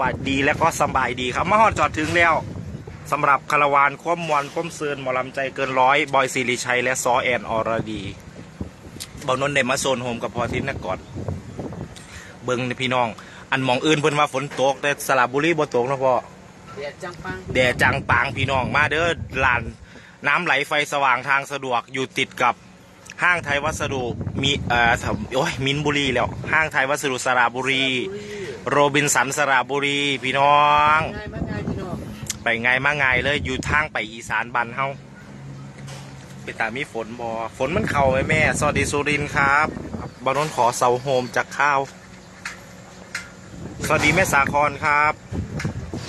วัสดีและก็สบายดีครับมาฮอดจอดถึงแล้วสำหรับคาราวานคว่มมวนคว่มเซืนหมอลำใจเกินร้อยบอยสิริชัยและซอแอนอรดีเบานนท์ได้มาโซนโฮมกับพอทินนะก่อนเบิ้งพี่น้อง อันมองอื่นเพิ่นว่าฝนตก แต่สระบุรีบ่ตกนะพ่อเดียดจังปังแดดจังปางพี่น้องมาเด้อลานน้ำไหลไฟสว่างทางสะดวกอยู่ติดกับห้างไทยวัสดุมีเอ่อโอ้ยมินบุรีแล้วห้างไทยวัสดุสระบุรี โรบินสันสระบุรีพี่น้อง ง่ายมากง่ายพี่น้องไปไงมาไงเลยอยู่ทางไปอีสานบันเฮาไปตามมีฝนบอฝนมันเข่าไหมแม่ สวัสดีสุรินทร์ครับบานนท์ขอเสาโฮมจากข้าว สวัสดีแม่สาครครับ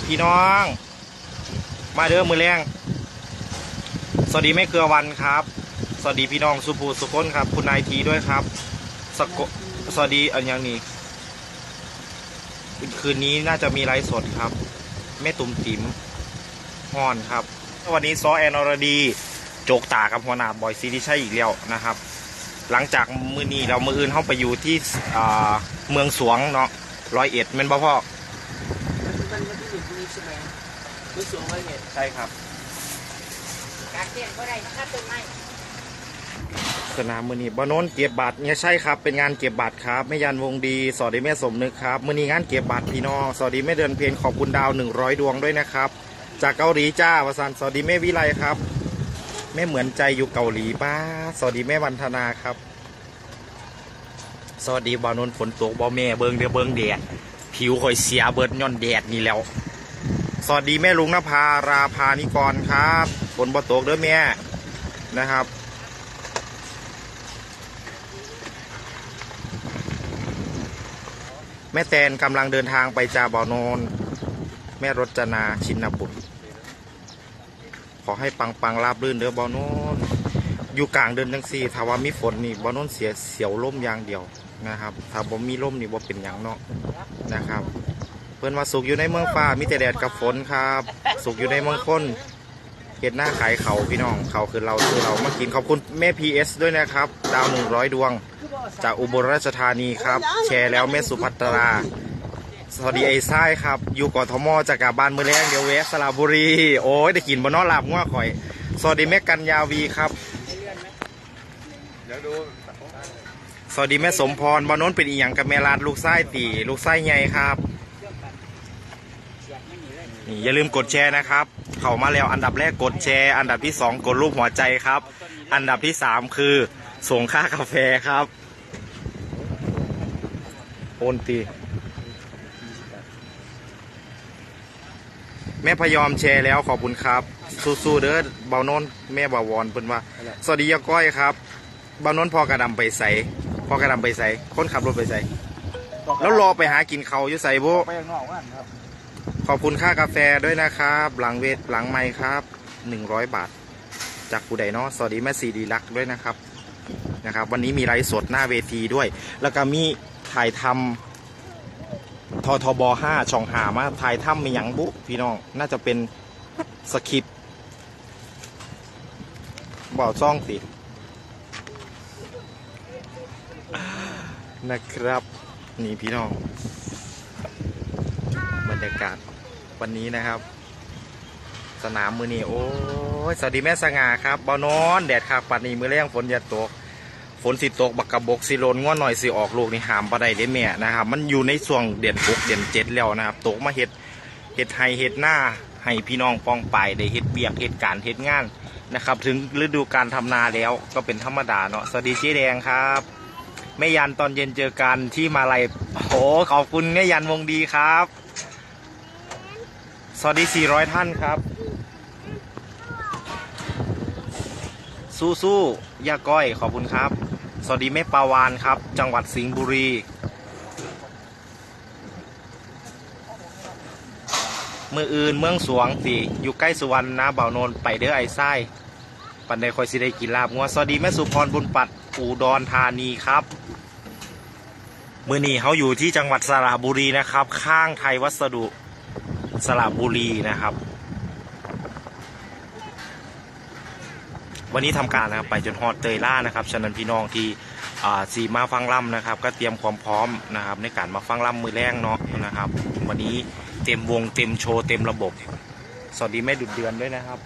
พี่น้อง มาเด้อมือแรงสวัสดีแม่เครือวันครับ สวัสดีพี่น้องสุภูสุคนครับ คุณนายทีด้วยครับสกสวัสดีอันยังนี้ คืนนี้น่าจะมีไลฟ์สดครับ แม่ตุ่มติ๋มฮอนครับวันนี้ซอแอนอรดีโจกตากับหัวหน้าบอยซีดีใช่อีกแล้วนะครับ หลังจากมือนี้เรามืออื่นเข้าไปอยู่ที่อ่าเมืองสวงเนาะร้อยเอ็ดแม่นบ่พ่อมันมันมันที่หนึ่งพรุ่งนี้ใช่ไหมรู้สึกว่าเห็นใช่ครับกากเตียนก็ได้นะครับต้นไม้ สนามมือนี้บานนท์เก็บบัตรเนี่ยใช่ครับเป็นงานเก็บบัตรครับแม่ยันวงดีสวัสดีแม่สมนึกครับมือนี้งานเก็บบัตรพี่น้องสวัสดีแม่เดือนเพนขอบคุณดาวหนึ่งร้อยดวงด้วยนะครับ จากเกาหลีจ้าวสันสวัสดีแม่วิไลครับแม่เหมือนใจอยู่เกาหลีป้าสวัสดีแม่วันธนาครับ สวัสดีบานนท์ฝนตกบ่แม่เบิงเดือเบิงแดดผิวข่อยเสียเบิดย่อนแดดนี่แล้ว สวัสดีแม่ลุงนภาราพานิกรครับฝนบ่ตกเด้อแม่นะครับ แม่แตนกำลังเดินทางไปจาบอนนแม่รจนาชินบุตร ขอให้ปังปังราบรื่นเด้อบอนนอยู่กลางเดินจังซี่ถ้าว่ามีฝนนี่บอนนเสียเสียวล่มอย่างเดียวนะครับถ้าบ่มีล่มนี่บ่เป็นอย่างเนาะนะครับ เพื่อนว่าสุกอยู่ในเมืองฟ้ามีแต่แดดกับฝนครับ สุกอยู่ในเมืองคน เห็ดหน้าขายเขาพี่น้องเขาคือเราคือเรามากินขอบคุณแม่พีเอสด้วยนะครับ ดาวหนึ่งร้อยดวง จากอุบลราชธานีครับ แชร์แล้วแม่สุภัตรา สวัสดีไอ้ไส้ครับ อยู่กทมจากกลับบ้านเมือแรงเดี๋ยวแวะสระบุรี โอ้ยได้กินบนนอหลับง่วข่อย สวัสดีแม่กัญญาวีครับสวัสดีแม่สมพรบานโน้นเป็นอีหยังกับแม่ลาดลูกไส้ตีลูกไส้ใหญ่ครับนี่อย่าลืมกดแชร์นะครับ เข้ามาแล้ว อันดับแรกกดแชร์ อันดับที่สองกดรูปหัวใจครับ อันดับที่สามคือส่งค่ากาแฟครับโอนตีแม่พยอมแชร์แล้วขอบคุณครับ สู้ๆเด้อเบาโนนแม่บาวอนเพิ่นว่า สวัสดียาก้อยครับเบาโนนพอกระดำไปใส่พอกระดำไปใส่คนขับรถไปใส่แล้วรอไปหากินเขาอยู่ใส่โบไปข้างนอกว่านครับ ขอบคุณค่ากาแฟด้วยนะครับ หลังเวทหลังไม้ครับหนึ่งร้อยบาท จากผู้ใดเนาะสวัสดีแม่สีดีลักด้วยนะครับนะครับ วันนี้มีไลฟ์สดหน้าเวทีด้วย แล้วก็มีถ่ายทำททบห้าช่องหามาถ่ายทำมีหยังบุพี่น้องน่าจะเป็นสคริปบอกซ่องสินะครับ นี่พี่น้อง รยากาศวันนี้นะครับ สนามมือนี่โอ้ยสวัสดีแม่สง่าครับบอนอน แดดคักปัดนี้มือแรงฝนอย่าตก ฝนสิตกบักกระบกสิโลนง่วนหน่อยสิออกลูกนี่หามปะไดได้แม่นะครับ มันอยู่ในช่วงเดือนหกเดือนเจ็ดแล้วนะครับ ตกมาเห็ดเห็ดไฮเห็ดหน้าให้พี่น้องปองไปได้เห็ดเบียกเห็ดการเห็ดงานนะครับ ถึงฤดูการทำนาแล้วก็เป็นธรรมดาเนาะสวัสดีเจ๊แดงครับแม่ยันตอนเย็นเจอกันที่มาลัยโอ้ขอบคุณแม่ยันวงดีครับ สวัสดี 400 ท่านครับ สู้สู้ยาก้อย ขอบคุณครับ สวัสดีแม่ปาวานครับ จังหวัดสิงห์บุรีเมืออื่นเมืองสวงสิอยู่ใกล้สุวรรณนะเบาโนนไปเด้อไอ้ไส้ปันใดคอยสิได้กินลาบงัวสวัสดีแม่สุพรบุญปัดอูดรธานีครับมือนี้เขาอยู่ที่จังหวัดสระบุรีนะครับ ข้างไทยวัสดุ สระบุรีนะครับ วันนี้ทำการนะครับไปจนฮอดเตยล่านะครับฉะนั้นพี่น้องที่สีมาฟังล่ำนะครับ ก็เตรียมความพร้อมนะครับ ในการมาฟังล่ำมือแรกเนาะนะครับ วันนี้เต็มวงเต็มโชว์เต็มระบบ สวัสดีแม่ดุดเดือนด้วยนะครับ